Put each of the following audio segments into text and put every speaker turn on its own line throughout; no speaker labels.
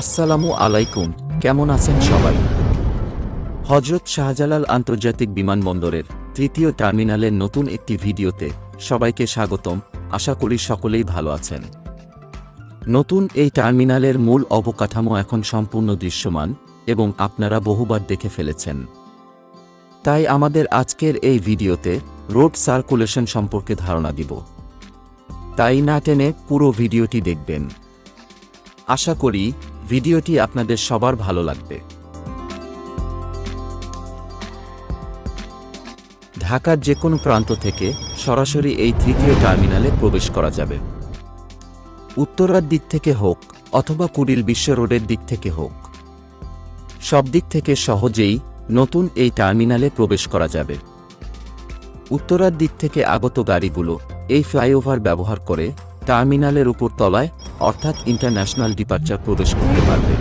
আসসালামু আলাইকুম, কেমন আছেন সবাই? হজরত শাহজালাল আন্তর্জাতিক বিমানবন্দরের তৃতীয় টার্মিনালের নতুন একটি ভিডিওতে সবাইকে স্বাগতম, আশা করি সকলেই ভালো আছেন। নতুন এই টার্মিনালের মূল অবকাঠামো এখন সম্পূর্ণ দৃশ্যমান এবং আপনারা বহুবার দেখে ফেলেছেন। তাই আমাদের আজকের এই ভিডিওতে রোড সার্কুলেশন সম্পর্কে ধারণা দিব। তাই না টেনে পুরো ভিডিওটি দেখবেন। আশা করি ভিডিওটি আপনাদের সবার ভালো লাগবে। ঢাকার যে কোনো প্রান্ত থেকে সরাসরি এই তৃতীয় টার্মিনালে প্রবেশ করা যাবে। উত্তরার দিক থেকে হোক অথবা কুড়িল বিশ্ব রোডের দিক থেকে হোক। সব দিক থেকে সহজেই নতুন এই টার্মিনালে প্রবেশ করা যাবে। উত্তরার দিক থেকে আগত গাড়িগুলো এই ফ্লাইওভার ব্যবহার করে টার্মিনালের উপর তলায় অর্থাৎ ইন্টারন্যাশনাল ডিপার্চার প্রবেশ করতে পারবে।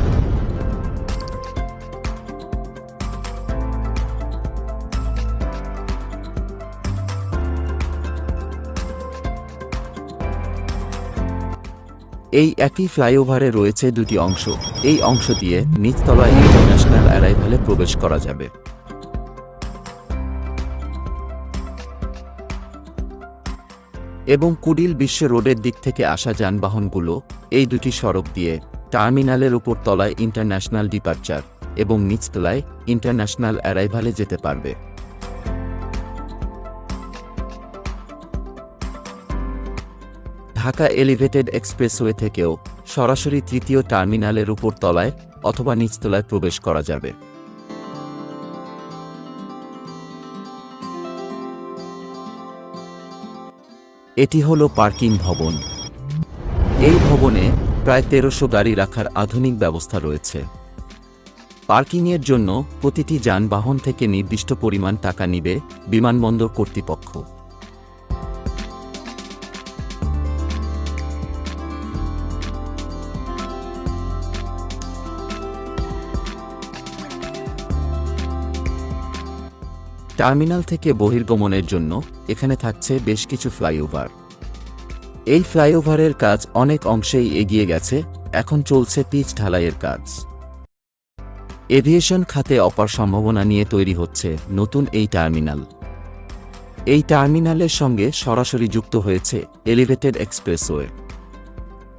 এই একই ফ্লাইওভারে রয়েছে দুটি অংশ। এই অংশ দিয়ে নিচতলায় ইন্টারন্যাশনাল অ্যারাইভালে প্রবেশ করা যাবে। এবং কুডিল বিশ্ব রোডের দিক থেকে আসা যানবাহনগুলো এই দুটি সড়ক দিয়ে টার্মিনালের উপর তলায় ইন্টারন্যাশনাল ডিপার্চার এবং নিচতলায় ইন্টারন্যাশনাল অ্যারাইভালে যেতে পারবে। ঢাকা এলিভেটেড এক্সপ্রেসওয়ে থেকেও সরাসরি তৃতীয় টার্মিনালের উপর তলায় অথবা নিচতলায় প্রবেশ করা যাবে। এটি হল পার্কিং ভবন। এই ভবনে প্রায় তেরোশো গাড়ি রাখার আধুনিক ব্যবস্থা রয়েছে। পার্কিংয়ের জন্য প্রতিটি যানবাহন থেকে নির্দিষ্ট পরিমাণ টাকা নিবে বিমানবন্দর কর্তৃপক্ষ। টার্মিনাল থেকে বহির্গমনের জন্য এখানে থাকছে বেশ কিছু ফ্লাইওভার। এই ফ্লাইওভারের কাজ অনেক অংশেই এগিয়ে গেছে, এখন চলছে পিচ ঢালাইয়ের কাজ। এভিয়েশন খাতে অপার সম্ভাবনা নিয়ে তৈরি হচ্ছে নতুন এই টার্মিনাল। এই টার্মিনালের সঙ্গে সরাসরি যুক্ত হয়েছে এলিভেটেড এক্সপ্রেসওয়ে।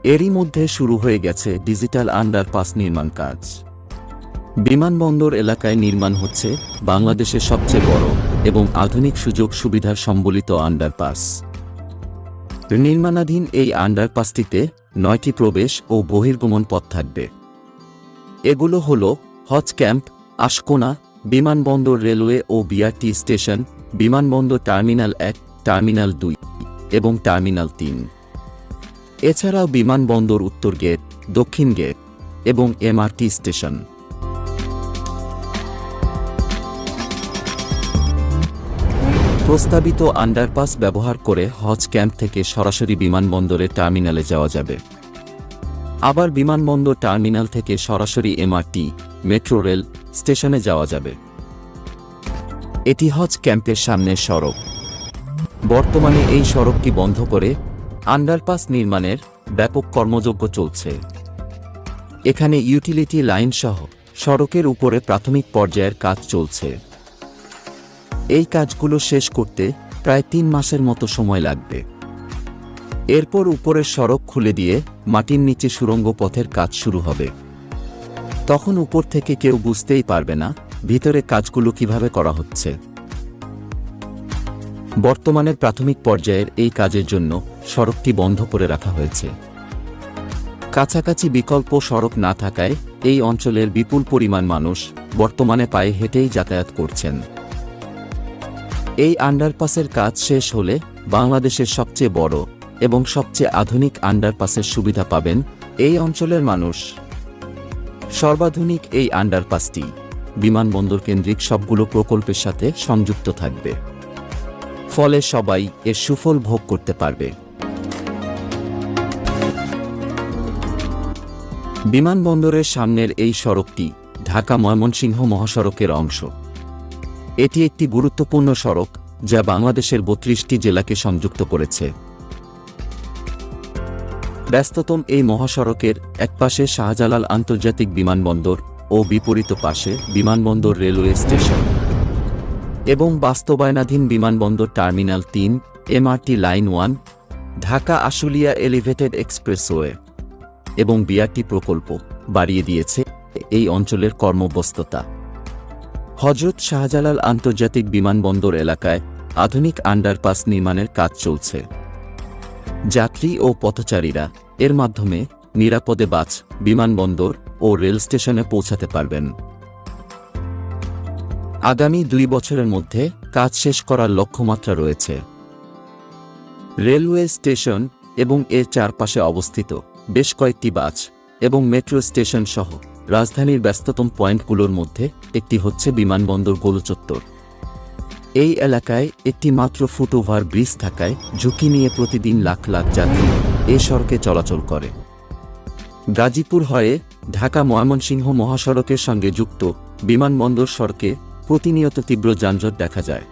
এরই মধ্যে শুরু হয়ে গেছে ডিজিটাল আন্ডারপাস নির্মাণ কাজ। বিমানবন্দর এলাকায় নির্মাণ হচ্ছে বাংলাদেশের সবচেয়ে বড় এবং আধুনিক সুযোগ সুবিধার সম্বলিত আন্ডারপাস। নির্মাণাধীন এই আন্ডারপাসটিতে নয়টি প্রবেশ ও বহির্গমন পথ থাকবে। এগুলো হল হজ ক্যাম্প, আশকোনা, বিমানবন্দর রেলওয়ে ও বিআরটি স্টেশন, বিমানবন্দর টার্মিনাল এক, টার্মিনাল দুই এবং টার্মিনাল তিন। এছাড়াও বিমানবন্দর উত্তর গেট, দক্ষিণ গেট এবং এমআরটি স্টেশন। প্রস্তাবিত আন্ডারপাস ব্যবহার করে হজ ক্যাম্প থেকে সরাসরি বিমানবন্দরের টার্মিনালে যাওয়া যাবে। আবার বিমানবন্দর টার্মিনাল থেকে সরাসরি এমআরটি, মেট্রো রেল স্টেশনে যাওয়া যাবে। এটি হজ ক্যাম্পের সামনের সড়ক। বর্তমানে এই সড়কটি বন্ধ করে আন্ডারপাস নির্মাণের ব্যাপক কর্মযজ্ঞ চলছে। এখানে ইউটিলিটি লাইন সহ সড়কের উপরে প্রাথমিক পর্যায়ের কাজ চলছে। এই কাজগুলো শেষ করতে প্রায় তিন মাসের মতো সময় লাগবে। এরপর উপরের সড়ক খুলে দিয়ে মাটির নিচে সুরঙ্গ পথের কাজ শুরু হবে। তখন উপর থেকে কেউ বুঝতেই পারবে না ভিতরে কাজগুলো কীভাবে করা হচ্ছে। বর্তমানের প্রাথমিক পর্যায়ের এই কাজের জন্য সড়কটি বন্ধ করে রাখা হয়েছে। কাছাকাছি বিকল্প সড়ক না থাকায় এই অঞ্চলের বিপুল পরিমাণ মানুষ বর্তমানে পায়ে হেঁটেই যাতায়াত করছেন। এই আন্ডারপাসের কাজ শেষ হলে বাংলাদেশের সবচেয়ে বড় এবং সবচেয়ে আধুনিক আন্ডারপাসের সুবিধা পাবেন এই অঞ্চলের মানুষ। সর্বাধুনিক এই আন্ডারপাসটি বিমানবন্দর কেন্দ্রিক সবগুলো প্রকল্পের সাথে সংযুক্ত থাকবে। ফলে সবাই এর সুফল ভোগ করতে পারবে। বিমানবন্দরের সামনের এই সড়কটি ঢাকা ময়মনসিংহ মহাসড়কের অংশ। এটি একটি গুরুত্বপূর্ণ সড়ক, যা বাংলাদেশের বত্রিশটি জেলাকে সংযুক্ত করেছে। ব্যস্ততম এই মহাসড়কের একপাশে শাহজালাল আন্তর্জাতিক বিমানবন্দর ও বিপরীত পাশে বিমানবন্দর রেলওয়ে স্টেশন এবং বাস্তবায়নাধীন বিমানবন্দর টার্মিনাল তিন, MRT line one, Dhaka Ashulia elevated expressway এবং বিআরটি প্রকল্প বাড়িয়ে দিয়েছে এই অঞ্চলের কর্মব্যস্ততা। হজরত শাহজালাল আন্তর্জাতিক বিমানবন্দর এলাকায় আধুনিক আন্ডারপাস নির্মাণের কাজ চলছে। যাত্রী ও পথচারীরা এর মাধ্যমে নিরাপদে বাস, বিমানবন্দর ও রেল স্টেশনে পৌঁছাতে পারবেন। আগামী দুই বছরের মধ্যে কাজ শেষ করার লক্ষ্যমাত্রা রয়েছে। রেলওয়ে স্টেশন এবং এর চারপাশে অবস্থিত বেশ কয়েকটি বাস এবং মেট্রো স্টেশন সহ রাজধানীর ব্যস্ততম পয়েন্টগুলোর মধ্যে একটি হচ্ছে বিমানবন্দর গোলচত্বর। এই এলাকায় একটি মাত্র ফুটওভার ব্রিজ থাকায় ঝুঁকি নিয়ে প্রতিদিন লাখ লাখ যাত্রী এ সড়কে চলাচল করে। গাজীপুর হয়ে ঢাকা ময়মনসিংহ মহাসড়কের সঙ্গে যুক্ত বিমানবন্দর সড়কে প্রতিনিয়ত তীব্র যানজট দেখা যায়।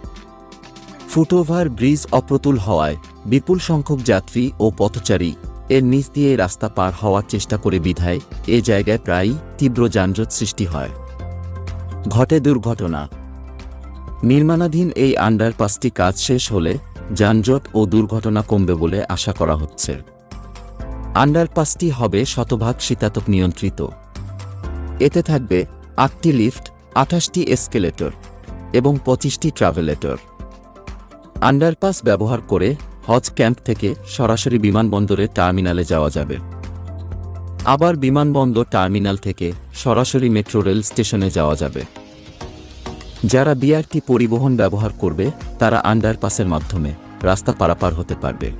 ফুটওভার ব্রিজ অপ্রতুল হওয়ায় বিপুল সংখ্যক যাত্রী ও পথচারী এর নিচ দিয়ে রাস্তা পার হওয়ার চেষ্টা করে বিধায় এ জায়গায় প্রায়ই তীব্র যানজট সৃষ্টি হয়। ঘটে দুর্ঘটনা। নির্মাণাধীন এই আন্ডারপাসটি কাজ শেষ হলে যানজট ও দুর্ঘটনা কমবে বলে আশা করা হচ্ছে। আন্ডারপাসটি হবে শতভাগ শীতাতপ নিয়ন্ত্রিত। এতে থাকবে আটটি লিফট, আঠাশটি এসকেলেটর এবং পঁচিশটি ট্রাভেলেটর। আন্ডারপাস ব্যবহার করে হজ ক্যাম্প থেকে সরাসরি বিমানবন্দরে টার্মিনালে যাওয়া যাবে। আবার বিমানবন্দর টার্মিনাল থেকে সরাসরি মেট্রো রেল স্টেশনে যাওয়া যাবে। যারা বিআরটি পরিবহন ব্যবহার করবে, তারা আন্ডারপাসের মাধ্যমে রাস্তা পারাপার হতে পারবে।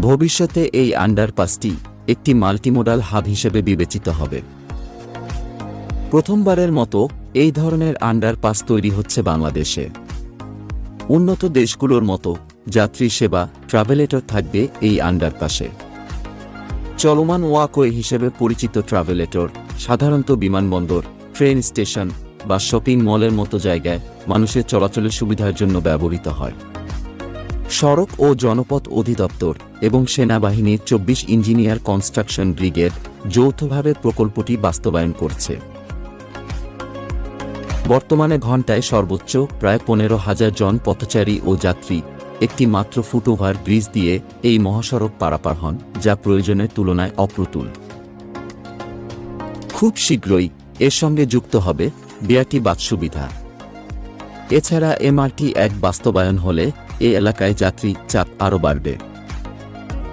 ভবিষ্যতে এই আন্ডারপাসটি একটি মাল্টিমোডাল হাব হিসেবে বিবেচিত হবে। প্রথমবারের মতো এই ধরনের আন্ডারপাস তৈরি হচ্ছে বাংলাদেশে। উন্নত দেশগুলোর মতো যাত্রী সেবা ট্রাভেলেটর থাকবে এই আন্ডারপাসে চলমান ওয়াকওয়ে হিসেবে পরিচিত ট্রাভেলেটর সাধারণত বিমানবন্দর, ট্রেন স্টেশন বা শপিং মলের মতো জায়গায় মানুষের চলাচলের সুবিধার জন্য ব্যবহৃত হয়। সড়ক ও জনপথ অধিদপ্তর এবং সেনাবাহিনীর চব্বিশ ইঞ্জিনিয়ার কনস্ট্রাকশন ব্রিগেড যৌথভাবে প্রকল্পটি বাস্তবায়ন করছে। বর্তমানে ঘন্টায় সর্বোচ্চ প্রায় পনেরো হাজার জন পথচারী ও যাত্রী একটি মাত্র ফুটওভার ব্রিজ দিয়ে এই মহাসড়ক পারাপার হন, যা প্রয়োজনের তুলনায় অপ্রতুল। খুব শীঘ্রই এর সঙ্গে যুক্ত হবে বিআরটি বাস সুবিধা। এছাড়া এমআরটি এক বাস্তবায়ন হলে এ এলাকায় যাত্রী চাপ আরও বাড়বে।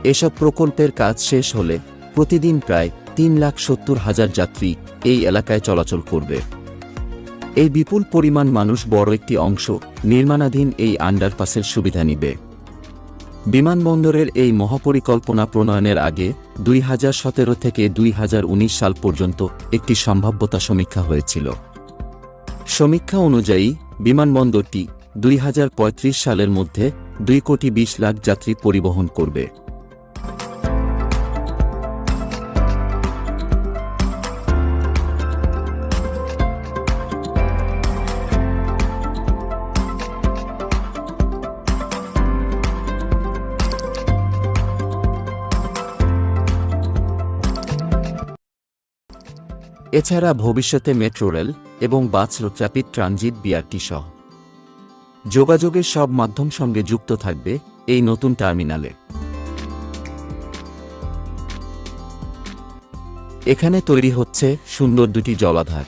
এসব প্রকল্পের কাজ শেষ হলে প্রতিদিন প্রায় তিন লাখ সত্তর হাজার যাত্রী এই এলাকায় চলাচল করবে। এই বিপুল পরিমাণ মানুষ বড় একটি অংশ নির্মাণাধীন এই আন্ডারপাসের সুবিধা নিবে। বিমানবন্দরের এই মহাপরিকল্পনা প্রণয়নের আগে দুই হাজার সতেরো থেকে দুই হাজার উনিশ সাল পর্যন্ত একটি সম্ভাব্যতা সমীক্ষা হয়েছিল। সমীক্ষা অনুযায়ী, বিমানবন্দরটি দুই হাজার পঁয়ত্রিশ সালের মধ্যে দুই কোটি বিশ লাখ যাত্রী পরিবহন করবে। এছাড়া ভবিষ্যতে মেট্রো রেল এবং বাস র্যাপিড ট্রানজিট বিআরটি সহ। যোগাযোগের সব মাধ্যম সঙ্গে যুক্ত থাকবে এই নতুন টার্মিনালে। এখানে তৈরি হচ্ছে সুন্দর দুটি জলাধার।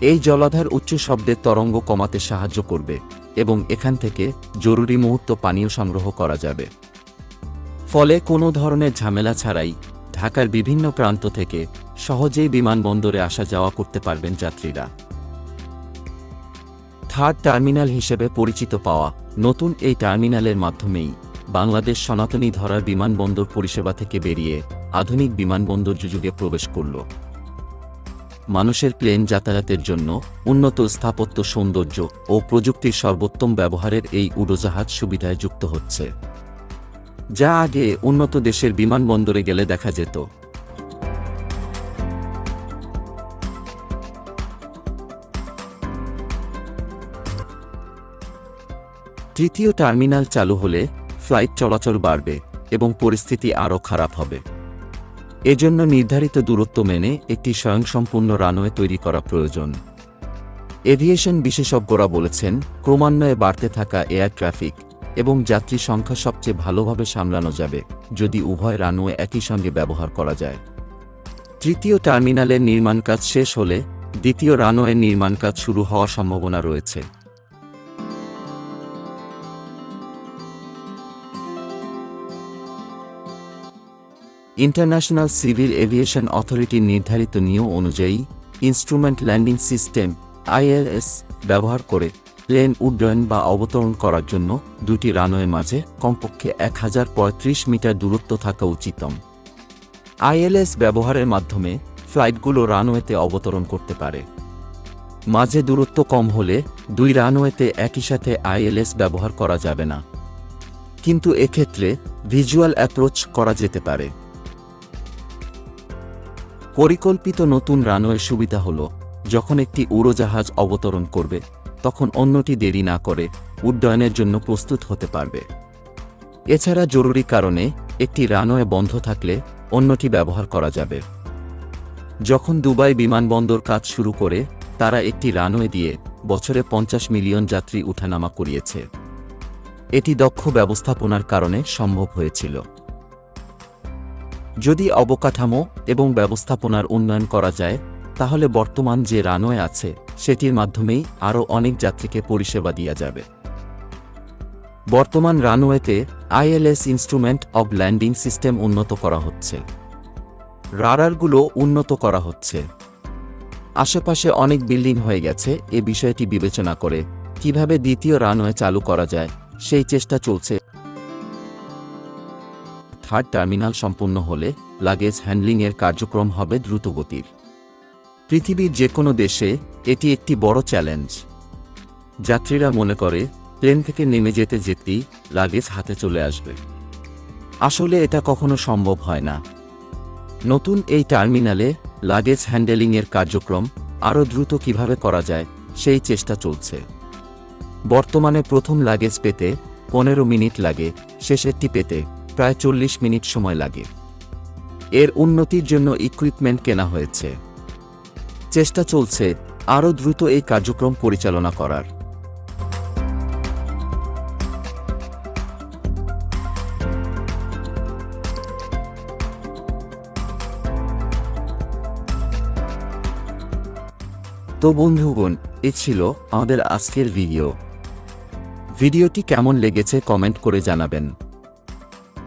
এই জলাধার উচ্চ শব্দের তরঙ্গ কমাতে সাহায্য করবে এবং এখান থেকে জরুরি মুহূর্ত পানীয় সংগ্রহ করা যাবে। ফলে কোনো ধরনের ঝামেলা ছাড়াই ঢাকার বিভিন্ন প্রান্ত থেকে সহজেই বিমানবন্দরে আসা যাওয়া করতে পারবেন যাত্রীরা। থার্ড টার্মিনাল হিসেবে পরিচিত পাওয়া নতুন এই টার্মিনালের মাধ্যমেই বাংলাদেশ সনাতনী ধরার বিমানবন্দর পরিষেবা থেকে বেরিয়ে আধুনিক বিমানবন্দর যুগে প্রবেশ করল। মানুষের প্লেন যাতায়াতের জন্য উন্নত স্থাপত্য সৌন্দর্য ও প্রযুক্তির সর্বোত্তম ব্যবহারের এই উড়োজাহাজ সুবিধায় যুক্ত হচ্ছে। যা আগে উন্নত দেশের বিমানবন্দরে গেলে দেখা যেত। তৃতীয় টার্মিনাল চালু হলে ফ্লাইট চলাচল বাড়বে এবং পরিস্থিতি আরও খারাপ হবে। এজন্য নির্ধারিত দূরত্ব মেনে একটি স্বয়ংসম্পূর্ণ রানওয়ে তৈরি করা প্রয়োজন। এভিয়েশন বিশেষজ্ঞরা বলেছেন, ক্রমান্বয়ে বাড়তে থাকা এয়ার ট্রাফিক এবং যাত্রী সংখ্যা সবচেয়ে ভালোভাবে সামলানো যাবে যদি উভয় রানওয়ে একই সঙ্গে ব্যবহার করা যায়। তৃতীয় টার্মিনালের নির্মাণ কাজ শেষ হলে দ্বিতীয় রানওয়ে নির্মাণ কাজ শুরু হওয়ার সম্ভাবনা রয়েছে। ইন্টারন্যাশনাল সিভিল এভিয়েশন অথরিটির নির্ধারিত নিয়ম অনুযায়ী ইনস্ট্রুমেন্ট ল্যান্ডিং সিস্টেম, আইএলএস, ব্যবহার করে প্লেন উড্ডয়ন বা অবতরণ করার জন্য দুটি রানওয়ে মাঝে কমপক্ষে এক হাজার পঁয়ত্রিশ মিটার দূরত্ব থাকা উচিতম। আইএলএস ব্যবহারের মাধ্যমে ফ্লাইটগুলো রানওয়েতে অবতরণ করতে পারে। মাঝে দূরত্ব কম হলে দুই রানওয়েতে একই সাথে আইএলএস ব্যবহার করা যাবে না। কিন্তু এক্ষেত্রে ভিজুয়াল অ্যাপ্রোচ করা যেতে পারে। পরিকল্পিত নতুন রানওয়ের সুবিধা হল, যখন একটি উড়োজাহাজ অবতরণ করবে, তখন অন্যটি দেরি না করে উড্ডয়নের জন্য প্রস্তুত হতে পারবে। এছাড়া জরুরি কারণে একটি রানওয়ে বন্ধ থাকলে অন্যটি ব্যবহার করা যাবে। যখন দুবাই বিমানবন্দর কাজ শুরু করে, তারা একটি রানওয়ে দিয়ে বছরে পঞ্চাশ মিলিয়ন যাত্রী উঠানামা করিয়েছে। এটি দক্ষ ব্যবস্থাপনার কারণে সম্ভব হয়েছিল। যদি অবকাঠামো এবং ব্যবস্থাপনার উন্নয়ন করা যায়, তাহলে বর্তমান যে রানওয়ে আছে, সেটির মাধ্যমেই আরও অনেক যাত্রীকে পরিষেবা দেওয়া যাবে। বর্তমান রানওয়েতে ILS instrument of landing system উন্নত করা হচ্ছে। রাডারগুলো উন্নত করা হচ্ছে। আশেপাশে অনেক বিল্ডিং হয়ে গেছে, এ বিষয়টি বিবেচনা করে কীভাবে দ্বিতীয় রানওয়ে চালু করা যায়, সেই চেষ্টা চলছে। থার্ড টার্মিনাল সম্পূর্ণ হলে লাগেজ হ্যান্ডলিংয়ের কার্যক্রম হবে দ্রুতগতির। পৃথিবীর যে কোনো দেশে এটি একটি বড় চ্যালেঞ্জ। যাত্রীরা মনে করে, প্লেন থেকে নেমে যেতে যেতেই লাগেজ হাতে চলে আসবে। আসলে এটা কখনো সম্ভব হয় না। নতুন এই টার্মিনালে লাগেজ হ্যান্ডেলিংয়ের কার্যক্রম আরও দ্রুত কীভাবে করা যায়, সেই চেষ্টা চলছে। বর্তমানে প্রথম লাগেজ পেতে পনেরো মিনিট লাগে, শেষেরটি পেতে। প্রায় চল্লিশ মিনিট সময় লাগে। এর উন্নতির জন্য ইকুইপমেন্ট কেনা হয়েছে। চেষ্টা চলছে আরও দ্রুত এই কার্যক্রম পরিচালনা করার। তো বন্ধুগণ, এ ছিল আমাদের আজকের ভিডিও। ভিডিওটি কেমন লেগেছে কমেন্ট করে জানাবেন।